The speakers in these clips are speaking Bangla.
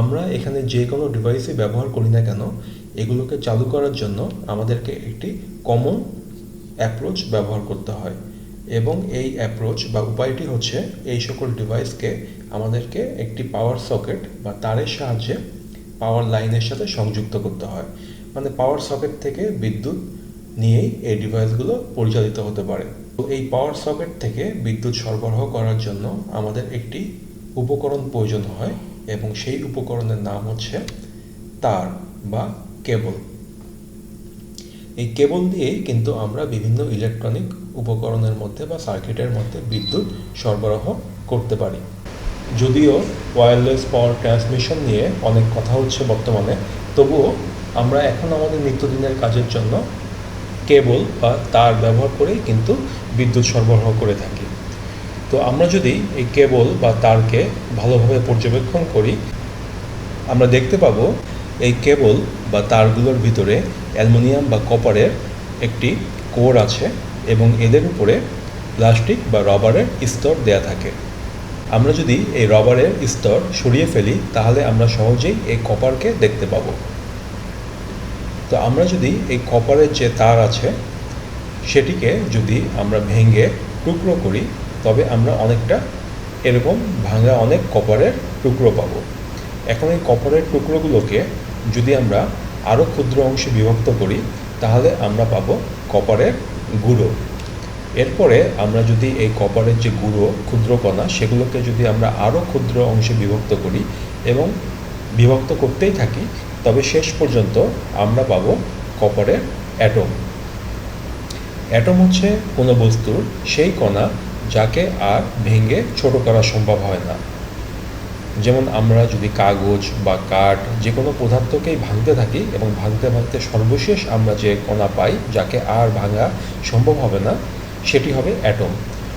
আমরা এখানে যে কোনো ডিভাইসই ব্যবহার করি না কেন, এগুলোকে চালু করার জন্য আমাদেরকে একটি কমন অ্যাপ্রোচ ব্যবহার করতে হয়। এবং এই অ্যাপ্রোচ বা উপায়টি হচ্ছে এই সকল ডিভাইসকে আমাদেরকে একটি পাওয়ার সকেট বা তারের সাহায্যে পাওয়ার লাইনের সাথে সংযুক্ত করতে হয়। মানে পাওয়ার সকেট থেকে বিদ্যুৎ নিয়েই এই ডিভাইসগুলো পরিচালিত হতে পারে। তো এই পাওয়ার সকেট থেকে বিদ্যুৎ সরবরাহ করার জন্য আমাদের একটি উপকরণ প্রয়োজন হয় এবং সেই উপকরণের নাম হচ্ছে তার বা কেবল। এই কেবল দিয়েই কিন্তু আমরা বিভিন্ন ইলেকট্রনিক উপকরণের মধ্যে বা সার্কিটের মধ্যে বিদ্যুৎ সরবরাহ করতে পারি। যদিও ওয়্যারলেস পাওয়ার ট্রান্সমিশন নিয়ে অনেক কথা হচ্ছে বর্তমানে, তবুও আমরা এখন আমাদের নিত্যদিনের কাজের জন্য কেবল বা তার ব্যবহার করেই কিন্তু বিদ্যুৎ সরবরাহ করে থাকি। তো আমরা যদি এই কেবল বা তারকে ভালোভাবে পর্যবেক্ষণ করি, আমরা দেখতে পাবো এই কেবল বা তারগুলোর ভিতরে অ্যালুমিনিয়াম বা কপারের একটি কোর আছে এবং এদের উপরে প্লাস্টিক বা রবারের স্তর দেয়া থাকে। আমরা যদি এই রবারের স্তর সরিয়ে ফেলি, তাহলে আমরা সহজেই এই কপারকে দেখতে পাবো। তো আমরা যদি এই কপারের যে তার আছে, সেটিকে যদি আমরা ভেঙে টুকরো করি তবে আমরা অনেকটা এরকম ভাঙা অনেক কপারের টুকরো পাবো। এখন এই কপারের টুকরোগুলোকে যদি আমরা আরও ক্ষুদ্র অংশে বিভক্ত করি, তাহলে আমরা পাবো কপারের গুঁড়ো। এরপরে আমরা যদি এই কপারের যে গুঁড়ো ক্ষুদ্র কণা সেগুলোকে যদি আমরা আরও ক্ষুদ্র অংশে বিভক্ত করি এবং বিভক্ত করতেই থাকি, তবে শেষ পর্যন্ত আমরা পাবো কপারের অ্যাটম। অ্যাটম হচ্ছে কোনো বস্তুর সেই কণা যাকে আর ভেঙে ছোট করা সম্ভব হয় না। যেমন আমরা যদি কাগজ বা কাঠ যে কোনো পদার্থকেই ভাঙতে থাকি এবং ভাঙতে ভাঙতে সর্বশেষ আমরা যে কণা পাই যাকে আর ভাঙা সম্ভব হবে না, সেটি হবে অ্যাটম।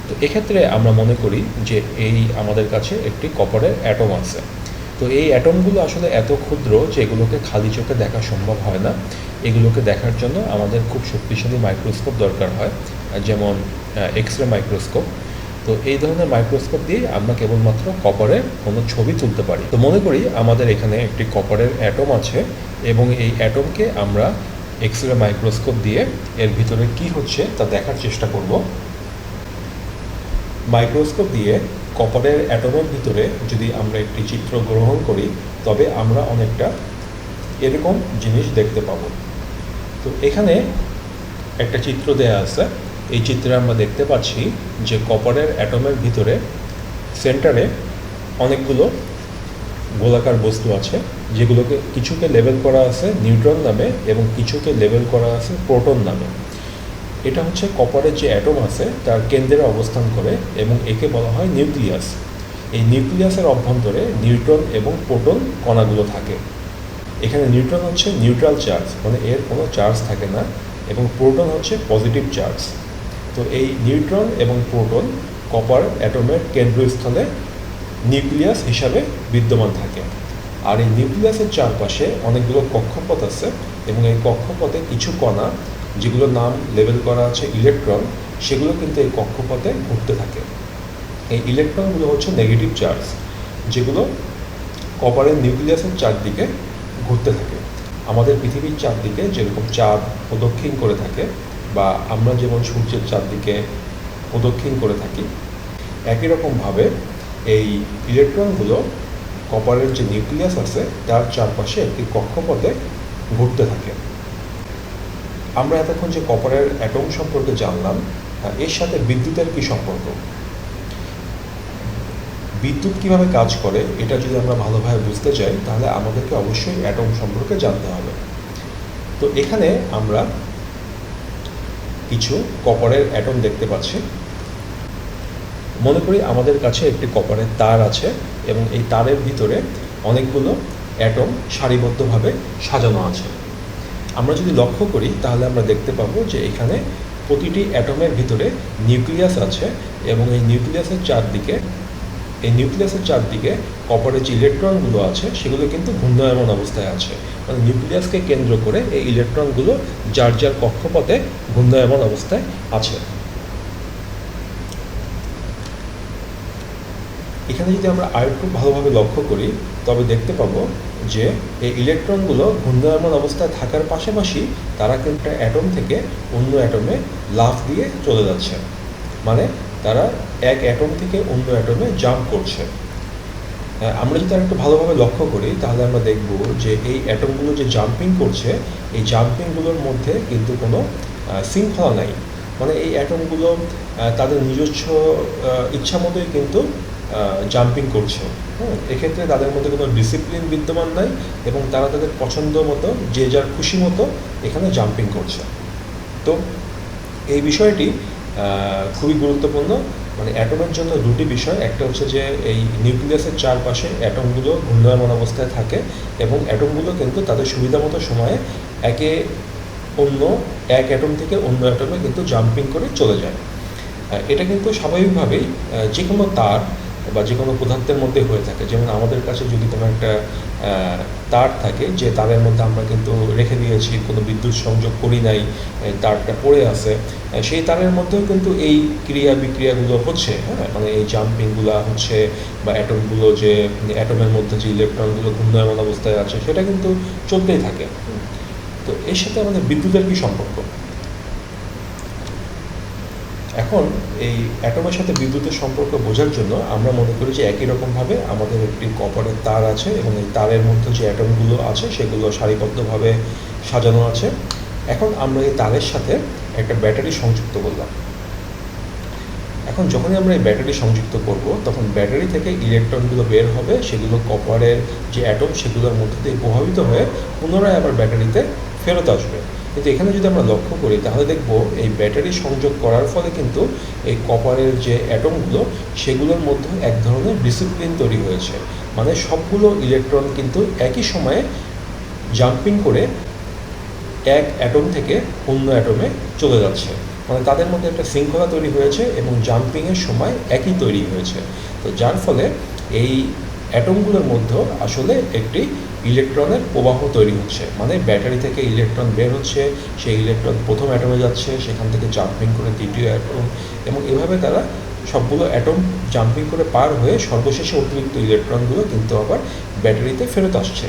তো এক্ষেত্রে আমরা মনে করি যে এই আমাদের কাছে একটি কপারের অ্যাটম আছে। তো এই অ্যাটমগুলো আসলে এত ক্ষুদ্র যে এগুলোকে খালি চোখে দেখা সম্ভব হয় না। এগুলোকে দেখার জন্য আমাদের খুব শক্তিশালী মাইক্রোস্কোপ দরকার হয়। যেমন এক্স রে মাইক্রোস্কোপ তো এই ধরনের মাইক্রোস্কোপ দিয়ে আমরা কেবলমাত্র কপারের কোনো ছবি তুলতে পারি। তো মনে করি আমাদের এখানে একটি কপারের অ্যাটম আছে এবং এই অ্যাটমকে আমরা এক্স রে মাইক্রোস্কোপ দিয়ে এর ভিতরে কি হচ্ছে তা দেখার চেষ্টা করব। মাইক্রোস্কোপ দিয়ে কপারের অ্যাটমের ভিতরে যদি আমরা একটি চিত্র গ্রহণ করি, তবে আমরা অনেকটা এরকম জিনিস দেখতে পাবো। তো এখানে একটা চিত্র দেয়া আছে। এই চিত্রে আমরা দেখতে পাচ্ছি যে কপারের অ্যাটমের ভিতরে সেন্টারে অনেকগুলো গোলাকার বস্তু আছে, যেগুলোকে কিছুকে লেবেল করা আছে নিউট্রন নামে এবং কিছুকে লেবেল করা আছে প্রোটন নামে। এটা হচ্ছে কপারের যে অ্যাটম আছে, তার কেন্দ্রে অবস্থান করে এবং একে বলা হয় নিউক্লিয়াস। এই নিউক্লিয়াসের অভ্যন্তরে নিউট্রন এবং প্রোটন কণাগুলো থাকে। এখানে নিউট্রন হচ্ছে নিউট্রাল চার্জ মানে এর কোনো চার্জ থাকে না এবং প্রোটন হচ্ছে পজিটিভ চার্জ। তো এই নিউট্রন এবং প্রোটন কপার, অ্যাটমের কেন্দ্রস্থলে নিউক্লিয়াস হিসাবে বিদ্যমান থাকে। আর এই নিউক্লিয়াসের চারপাশে অনেকগুলো কক্ষপথ আছে এবং এই কক্ষপথে কিছু কণা, যেগুলোর নাম লেবেল করা আছে ইলেকট্রন, সেগুলো কিন্তু এই কক্ষপথে ঘুরতে থাকে। এই ইলেকট্রনগুলো হচ্ছে নেগেটিভ চার্জ যেগুলো কপারের নিউক্লিয়াসের চারদিকে ঘুরতে থাকে। আমাদের পৃথিবীর চারদিকে যেরকম চাঁদ প্রদক্ষিণ করে থাকে বা আমরা যেমন সূর্যের চারদিকে প্রদক্ষিণ করে থাকি, একই রকমভাবে এই ইলেকট্রনগুলো কপারের যে নিউক্লিয়াস আছে, তার চারপাশে একটি কক্ষপথে ঘুরতে থাকে। আমরা এতক্ষণ যে কপারের অ্যাটম সম্পর্কে জানলাম এর সাথে বিদ্যুতের কি সম্পর্ক? বিদ্যুৎ কীভাবে কাজ করে, এটা যদি আমরা ভালোভাবে বুঝতে চাই, তাহলে আমাদেরকে অবশ্যই অ্যাটম সম্পর্কে জানতে হবে। তো এখানে আমরা কিছু কপারের অ্যাটম দেখতে পাচ্ছি। মনে করি আমাদের কাছে একটি কপারের তার আছে এবং এই তারের ভিতরে অনেকগুলো অ্যাটম সারিবদ্ধভাবে সাজানো আছে। আমরা যদি লক্ষ্য করি, তাহলে আমরা দেখতে পাবো যে এখানে প্রতিটি অ্যাটমের ভিতরে নিউক্লিয়াস আছে এবং এই নিউক্লিয়াসের চারদিকে এই নিউক্লিয়াসের চারদিকে কপারের যে ইলেকট্রনগুলো আছে, সেগুলো কিন্তু ঘূর্ণায়মান অবস্থায় আছে। মানে নিউক্লিয়াসকে কেন্দ্র করে এই ইলেকট্রনগুলো যার যার কক্ষপথে ঘূর্ণায়মান অবস্থায় আছে। এখানে যদি আমরা আরেকটু ভালোভাবে লক্ষ্য করি, তবে দেখতে পাবো যে এই ইলেকট্রনগুলো ঘূর্ণায়মান অবস্থায় থাকার পাশাপাশি তারা কিন্তু অ্যাটম থেকে অন্য অ্যাটমে লাফ দিয়ে চলে যাচ্ছে। মানে তারা এক অ্যাটম থেকে অন্য অ্যাটমে জাম্প করছে। হ্যাঁ, আমরা যদি আরেকটু ভালোভাবে লক্ষ্য করি তাহলে আমরা দেখব যে এই অ্যাটমগুলো যে জাম্পিং করছে এই জাম্পিংগুলোর মধ্যে কিন্তু কোনো শৃঙ্খলা নাই। মানে এই অ্যাটমগুলো তাদের নিজস্ব ইচ্ছা মতোই কিন্তু জাম্পিং করছে। হুম এক্ষেত্রে তাদের মধ্যে কোনো ডিসিপ্লিন বিদ্যমান নাই এবং তারা তাদের পছন্দ মতো যে যার খুশি মতো এখানে জাম্পিং করছে। তো এই বিষয়টি খুবই গুরুত্বপূর্ণ। মানে অ্যাটমের জন্য দুটি বিষয়, একটা হচ্ছে যে এই নিউক্লিয়াসের চারপাশে অ্যাটমগুলো ঘূর্ণায়মান অবস্থায় থাকে এবং অ্যাটমগুলো কিন্তু তাদের সুবিধা মতো সময়ে একে অন্য, এক অ্যাটম থেকে অন্য অ্যাটমে কিন্তু জাম্পিং করে চলে যায়। এটা কিন্তু স্বাভাবিকভাবেই যে কোনো তার বা যে কোনো পদার্থের মধ্যে হয়ে থাকে। যেমন আমাদের কাছে যদি কোনো একটা তার থাকে, যে তারের মধ্যে আমরা কিন্তু রেখে দিয়েছি, কোনো বিদ্যুৎ সংযোগ করি নাই তারটা পড়ে আছে সেই তারের মধ্যেও কিন্তু এই ক্রিয়া বিক্রিয়াগুলো হচ্ছে হ্যাঁ? মানে এই জাম্পিংগুলো হচ্ছে বা অ্যাটমগুলো যে, অ্যাটমের মধ্যে যে ইলেকট্রনগুলো ঘূর্ণায়মান অবস্থায় আছে, সেটা কিন্তু চলতেই থাকে। তো এর সাথে আমাদের বিদ্যুতের কি সম্পর্ক? এখন এই অ্যাটমের সাথে বিদ্যুতের সম্পর্ক বোঝার জন্য আমরা মনে করি যে একই রকমভাবে আমাদের একটি কপারের তার আছে এবং এই তারের মধ্যে যে অ্যাটমগুলো আছে সেগুলো সারিবদ্ধভাবে সাজানো আছে। এখন আমরা এই তারের সাথে একটা ব্যাটারি সংযুক্ত করলাম। এখন যখনই আমরা এই ব্যাটারি সংযুক্ত করব, তখন ব্যাটারি থেকে ইলেকট্রনগুলো বের হবে, সেগুলো কপারের যে অ্যাটম সেগুলোর মধ্যে দিয়ে প্রভাবিত হয়ে পুনরায় আবার ব্যাটারিতে ফেরত আসবে। কিন্তু এখানে যদি আমরা লক্ষ্য করি, তাহলে দেখব এই ব্যাটারি সংযোগ করার ফলে কিন্তু এই কপারের যে অ্যাটমগুলো সেগুলোর মধ্যে এক ধরনের ডিসিপ্লিন তৈরি হয়েছে। মানে সবগুলো ইলেকট্রন কিন্তু একই সময়ে জাম্পিং করে এক অ্যাটম থেকে অন্য অ্যাটমে চলে যাচ্ছে। মানে তাদের মধ্যে একটা শৃঙ্খলা তৈরি হয়েছে এবং জাম্পিংয়ের সময় একই তৈরি হয়েছে। তো যার ফলে এই অ্যাটমগুলোর মধ্যে আসলে একটি ইলেকট্রনের প্রবাহ তৈরি হচ্ছে। মানে ব্যাটারি থেকে ইলেকট্রন বের হচ্ছে, সেই ইলেকট্রন প্রথম অ্যাটমে যাচ্ছে, সেখান থেকে জাম্পিং করে দ্বিতীয় অ্যাটম এবং এভাবে তারা সবগুলো অ্যাটম জাম্পিং করে পার হয়ে সর্বশেষে অতিরিক্ত ইলেকট্রনগুলো কিন্তু আবার ব্যাটারিতে ফেরত আসছে।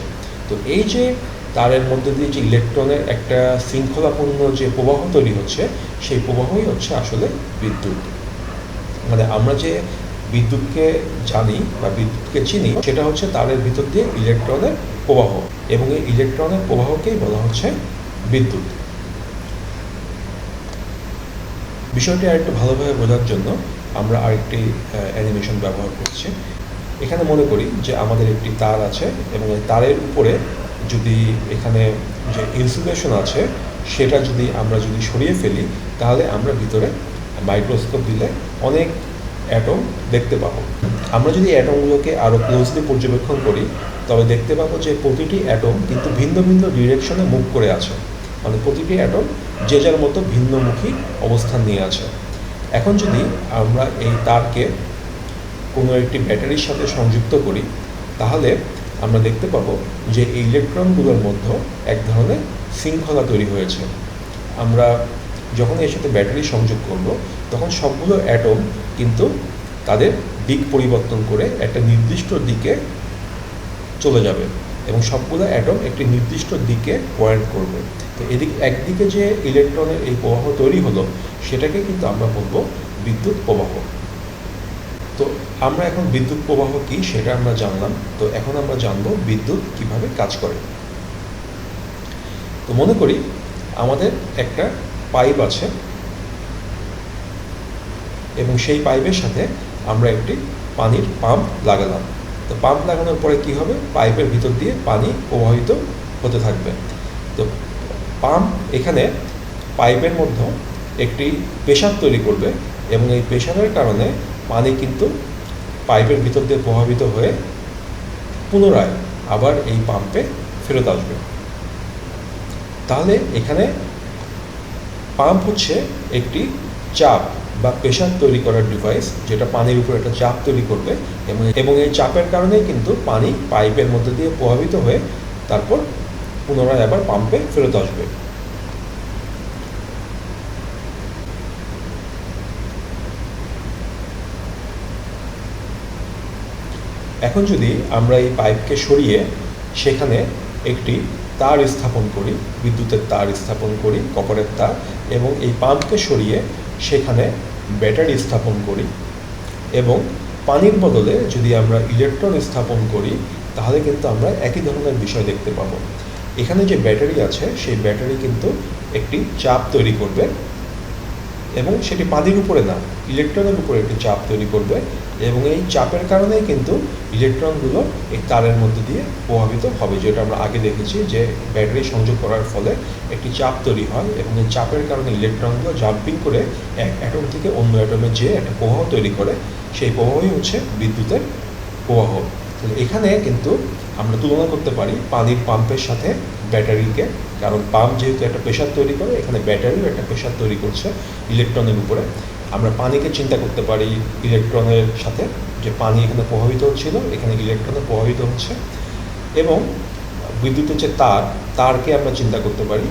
তো এই যে তারের মধ্যে দিয়ে যে ইলেকট্রনের একটা শৃঙ্খলাপূর্ণ যে প্রবাহ তৈরি হচ্ছে, সেই প্রবাহই হচ্ছে আসলে বিদ্যুৎ। মানে আমরা যে বিদ্যুৎকে জানি বা বিদ্যুৎকে চিনি, সেটা হচ্ছে তারের ভিতর দিয়ে ইলেকট্রনের প্রবাহ এবং এই ইলেকট্রনের প্রবাহকেই বলা হচ্ছে বিদ্যুৎ। বিষয়টি আরেকটু ভালোভাবে বোঝার জন্য আমরা আরেকটি অ্যানিমেশন ব্যবহার করছি। এখানে মনে করি যে আমাদের একটি তার আছে এবং এই তারের উপরে যদি এখানে যে ইনসুলেশন আছে, সেটা যদি আমরা যদি সরিয়ে ফেলি, তাহলে আমরা ভিতরে মাইক্রোস্কোপ দিলে অনেক অ্যাটম দেখতে পাবো। আমরা যদি অ্যাটমগুলোকে আরও ক্লোজলি পর্যবেক্ষণ করি তবে দেখতে পাবো যে প্রতিটি অ্যাটম কিন্তু ভিন্ন ভিন্ন ডিরেকশনে মুভ করে আছে। মানে প্রতিটি অ্যাটম যে যার মতো ভিন্নমুখী অবস্থান নিয়ে আছে। এখন যদি আমরা এই তারকে কোনো একটি ব্যাটারির সাথে সংযুক্ত করি, তাহলে আমরা দেখতে পাবো যে এই ইলেকট্রনগুলোর মধ্যে এক ধরনের শৃঙ্খলা তৈরি হয়েছে। আমরা যখন এর সাথে ব্যাটারি সংযোগ করব, তখন সবগুলো অ্যাটম কিন্তু তাদের দিক পরিবর্তন করে একটা নির্দিষ্ট দিকে চলে যাবে এবং সবগুলো অ্যাটম একটি নির্দিষ্ট দিকে পয়েন্ট করবে। তো এদিক, একদিকে যে ইলেকট্রনের এই প্রবাহ তৈরি হলো, সেটাকে কিন্তু আমরা বলব বিদ্যুৎ প্রবাহ। তো আমরা এখন বিদ্যুৎ প্রবাহ কি সেটা আমরা জানলাম। তো এখন আমরা জানব বিদ্যুৎ কীভাবে কাজ করে। তো মনে করি আমাদের একটা পাইপ আছে এবং সেই পাইপের সাথে আমরা একটি পানির পাম্প লাগালাম। তো পাম্প লাগানোর পরে কি হবে? পাইপের ভিতর দিয়ে পানি প্রবাহিত হতে থাকবে। তো পাম্প এখানে পাইপের মধ্যে একটি প্রেশার তৈরি করবে এবং এই প্রেশারের কারণে পানি কিন্তু পাইপের ভিতর দিয়ে প্রভাবিত হয়ে পুনরায় আবার এই পাম্পে ফেরত আসবে। তাহলে এখানে পাম্প হচ্ছে একটি চাপ। বা প্রেশার তৈরি করার ডিভাইস যেটা পানির উপর একটা চাপ তৈরি করবে এবং এবং এই চাপের কারণে কিন্তু পানি পাইপের মধ্যে দিয়ে প্রভাবিত হয়ে তারপর পুনরায় আবার পাম্পে ফেরত আসবে। এখন যদি আমরা এই পাইপকে সরিয়ে সেখানে একটি তার স্থাপন করি, বিদ্যুতের তার স্থাপন করি কপারের তার, এবং এই পাম্পকে সরিয়ে সেখানে ব্যাটারি স্থাপন করি এবং পানির বদলে যদি আমরা ইলেকট্রন স্থাপন করি, তাহলে কিন্তু আমরা একই ধরনের বিষয় দেখতে পাবো। এখানে যে ব্যাটারি আছে, সেই ব্যাটারি কিন্তু একটি চাপ তৈরি করবে। এবং সেটি পানির উপরে না ইলেকট্রনের উপরে একটি চাপ তৈরি করবে এবং এই চাপের কারণেই কিন্তু ইলেকট্রনগুলো এই তারের মধ্যে দিয়ে প্রভাবিত হবে, যেটা আমরা আগে দেখেছি যে ব্যাটারি সংযোগ করার ফলে একটি চাপ তৈরি হয় এবং এই চাপের কারণে ইলেকট্রনগুলো জাম্পিং করে এক অ্যাটম থেকে অন্য অ্যাটমে যেয়ে একটা প্রবাহ তৈরি করে, সেই প্রবাহই হচ্ছে বিদ্যুতের প্রবাহ। এখানে কিন্তু আমরা তুলনা করতে পারি পানির পাম্পের সাথে ব্যাটারিকে, কারণ পাম্প যেহেতু একটা প্রেশার তৈরি করে, এখানে ব্যাটারিও একটা প্রেশার তৈরি করছে ইলেকট্রনের উপরে। আমরা পানিকে চিন্তা করতে পারি ইলেকট্রনের সাথে, যে পানি এখানে প্রভাবিত হচ্ছিল, এখানে ইলেকট্রনে প্রভাবিত হচ্ছে। এবং বিদ্যুতের যে তার, তারকে আমরা চিন্তা করতে পারি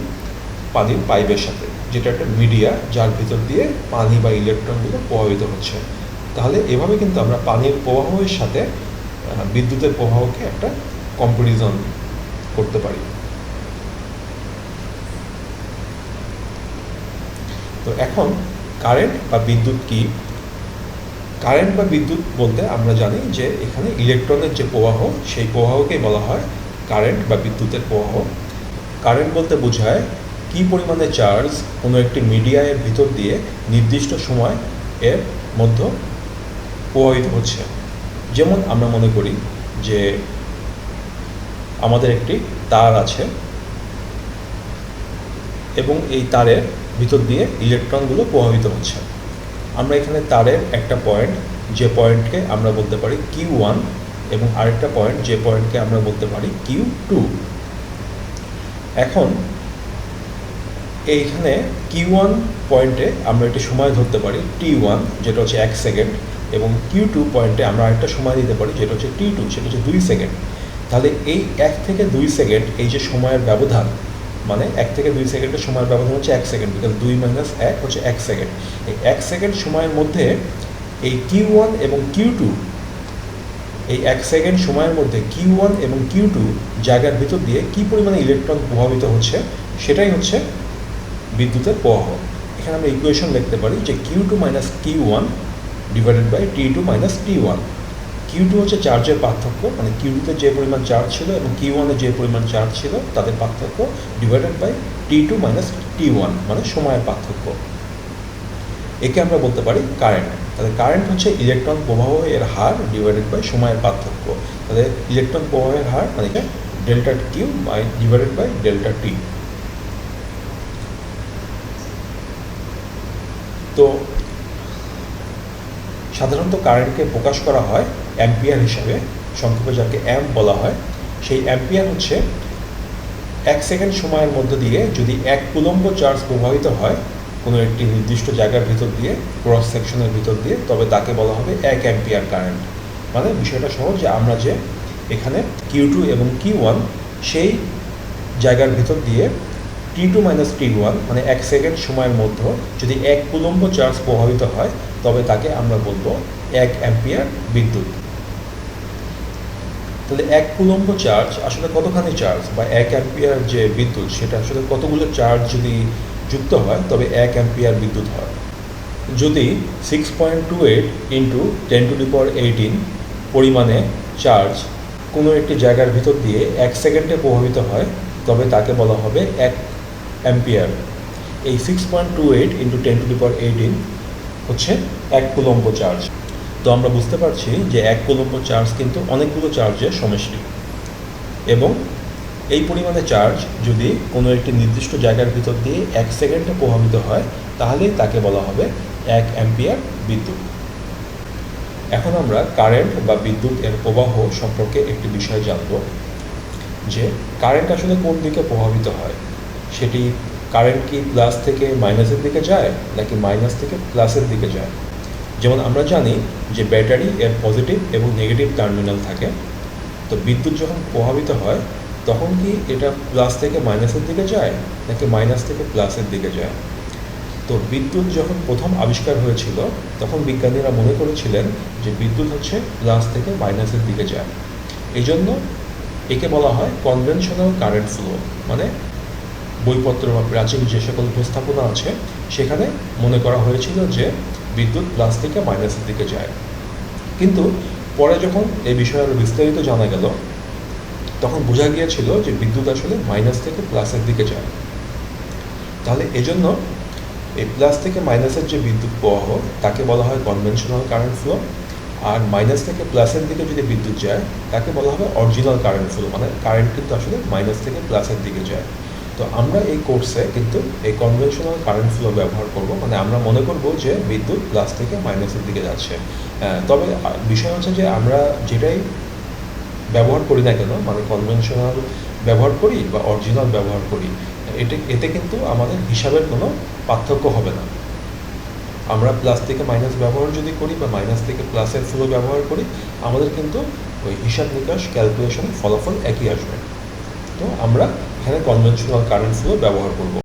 পানির পাইপের সাথে, যেটা একটা মিডিয়া যার ভিতর দিয়ে পানি বা ইলেকট্রনগুলো প্রভাবিত হচ্ছে। তাহলে এভাবে কিন্তু আমরা পানির প্রবাহের সাথে বিদ্যুতের প্রবাহকে একটা কম্পারিজন করতে পারি। তো এখন কারেন্ট বা বিদ্যুৎ কি? কারেন্ট বা বিদ্যুৎ বলতে আমরা জানি যে এখানে ইলেকট্রনের যে প্রবাহ, সেই প্রবাহকে বলা হয় কারেন্ট বা বিদ্যুতের প্রবাহ। কারেন্ট বলতে বোঝায় কি পরিমাণে চার্জ কোনো একটি মিডিয়ায়ের ভিতর দিয়ে নির্দিষ্ট সময় এর মধ্যে প্রবাহিত হচ্ছে। যেমন আমরা মনে করি যে আমাদের একটি তার আছে। এবং এই তারের ভিতর দিয়ে ইলেকট্রনগুলো প্রভাবিত হচ্ছে। আমরা এখানে তারের একটা পয়েন্ট যে পয়েন্টকে আমরা বলতে পারি কিউ ওয়ান এবং আরেকটা পয়েন্ট যে পয়েন্টকে আমরা বলতে পারি কিউ টু এখন এইখানে কিউ ওয়ান পয়েন্টে আমরা একটি সময় ধরতে পারি টি ওয়ান যেটা হচ্ছে এক সেকেন্ড এবং কিউ টু পয়েন্টে আমরা আরেকটা সময় দিতে পারি, যেটা হচ্ছে টি টু সেটা হচ্ছে দুই সেকেন্ড তাহলে এই এক থেকে দুই সেকেন্ড এই যে সময়ের ব্যবধান মানে এক থেকে দুই সেকেন্ডের সময়ের ব্যবধান হচ্ছে এক সেকেন্ড বিকজ দুই মাইনাস এক হচ্ছে এক সেকেন্ড এই এক সেকেন্ড সময়ের মধ্যে এই কিউ ওয়ান এবং কিউ টু এই এক সেকেন্ড সময়ের মধ্যে কিউ ওয়ান এবং কিউ টু জায়গার ভিতর দিয়ে কী পরিমাণে ইলেকট্রন প্রভাবিত হচ্ছে, সেটাই হচ্ছে বিদ্যুতের প্রবাহ। এখানে আমরা ইকুয়েশন লিখতে পারি যে Q two minus Q one divided by T two minus T one Q two হচ্ছে চার্জের পার্থক্য মানে কিউ টুতে যে পরিমাণ চার্জ ছিল এবং কিউ ওয়ানে যে পরিমাণ চার্জ ছিল, তাদের পার্থক্য divided by T two minus T one মানে সময়ের পার্থক্য। একে আমরা বলতে পারি কারেন্ট তাহলে কারেন্ট হচ্ছে ইলেকট্রন প্রবাহ এর হার ডিভাইডেড বাই সময়ের পার্থক্য। তাহলে ইলেকট্রন প্রবাহের হার মানে delta Q by divided by delta T তো সাধারণত কারেন্টকে প্রকাশ করা হয় অ্যাম্পিয়ার হিসাবে সংক্ষেপে যাকে অ্যাম্প বলা হয়, সেই অ্যাম্পিয়ার হচ্ছে এক সেকেন্ড সময়ের মধ্য দিয়ে যদি এক কুলম্ব চার্জ প্রবাহিত হয় কোনো একটি নির্দিষ্ট জায়গার ভিতর দিয়ে, ক্রস সেকশনের ভিতর দিয়ে, তবে তাকে বলা হবে এক অ্যাম্পিয়ার কারেন্ট। মানে বিষয়টা সহজ যে আমরা যে এখানে কিউ টু এবং কিউ ওয়ান সেই জায়গার ভিতর দিয়ে T two minus T one মানে এক সেকেন্ড সময়ের মধ্যে যদি এক কুলম্ব চার্জ প্রভাবিত হয়, তবে তাকে আমরা বলব এক অ্যাম্পিয়ার বিদ্যুৎ। তাহলে এক কুলম্ব চার্জ আসলে কতখানি চার্জ বা এক অ্যাম্পিয়ার যে বিদ্যুৎ, সেটা আসলে কতগুলো চার্জ যদি যুক্ত হয়, তবে এক অ্যাম্পিয়ার বিদ্যুৎ হয়। যদি six point two eight into ten to power eighteen পরিমাণে চার্জ কোনো একটি জায়গার ভিতর দিয়ে এক সেকেন্ডে প্রভাবিত হয়, তবে তাকে বলা হবে এক অ্যাম্পিয়ার এই six point two eight into ten to power eighteen হচ্ছে এক কুলম্ব চার্জ তো আমরা বুঝতে পারছি যে এক কুলম্ব চার্জ কিন্তু অনেকগুলো চার্জের সমষ্টি। এবং এই পরিমাণে চার্জ যদি কোনো একটি নির্দিষ্ট জায়গার ভিতর দিয়ে এক সেকেন্ডে প্রভাবিত হয় তাহলে তাকে বলা হবে এক অ্যাম্পিয়ার বিদ্যুৎ। এখন আমরা কারেন্ট বা বিদ্যুৎ এর প্রবাহ সম্পর্কে একটি বিষয় জানব, যে কারেন্ট আসলে কোন দিকে প্রভাবিত হয়? সেটি কারেন্ট কি প্লাস থেকে মাইনাসের দিকে যায়, নাকি মাইনাস থেকে প্লাসের দিকে যায়? যেমন আমরা জানি যে ব্যাটারি এর পজিটিভ এবং নেগেটিভ টার্মিনাল থাকে, তো বিদ্যুৎ যখন প্রভাবিত হয়, তখন কি এটা প্লাস থেকে মাইনাসের দিকে যায়, নাকি মাইনাস থেকে প্লাসের দিকে যায়? তো বিদ্যুৎ যখন প্রথম আবিষ্কার হয়েছিল, তখন বিজ্ঞানীরা মনে করেছিলেন যে বিদ্যুৎ হচ্ছে প্লাস থেকে মাইনাসের দিকে যায়। এই জন্য একে বলা হয় কনভেনশনাল কারেন্ট ফ্লো মানে বইপত্র বা প্রাচীন যে সকল উপস্থাপনা আছে, সেখানে মনে করা হয়েছিল যে বিদ্যুৎ প্লাস থেকে মাইনাসের দিকে যায়। কিন্তু পরে যখন এই বিষয়ে আরও বিস্তারিত জানা গেল, তখন বোঝা গিয়েছিল যে বিদ্যুৎ আসলে মাইনাস থেকে প্লাসের দিকে যায়। তাহলে এজন্য এই প্লাস থেকে মাইনাসের যে বিদ্যুৎ প্রবাহ, তাকে বলা হয় কনভেনশনাল কারেন্ট ফ্লো আর মাইনাস থেকে প্লাসের দিকে যদি বিদ্যুৎ যায়, তাকে বলা হবে অরিজিনাল কারেন্ট ফ্লো মানে কারেন্ট কিন্তু আসলে মাইনাস থেকে প্লাসের দিকে যায়। তো আমরা এই কোর্সে কিন্তু এই কনভেনশনাল কারেন্ট ফ্লো ব্যবহার করব। মানে আমরা মনে করব যে বিদ্যুৎ প্লাস থেকে মাইনাসের দিকে যাচ্ছে। তবে বিষয় হচ্ছে যে আমরা যেটাই ব্যবহার করি না কেন মানে কনভেনশনাল ব্যবহার করি বা অরিজিনাল ব্যবহার করি, এতে এতে কিন্তু আমাদের হিসাবের কোনো পার্থক্য হবে না। আমরা প্লাস থেকে মাইনাস ব্যবহার যদি করি বা মাইনাস থেকে প্লাসের ফ্লো ব্যবহার করি, আমাদের কিন্তু ওই হিসাব নিকাশ ক্যালকুলেশনের ফলাফল একই আসবে। তো আমরা এখানে কনভেনশনাল কারেন্ট ফ্লো ব্যবহার করব।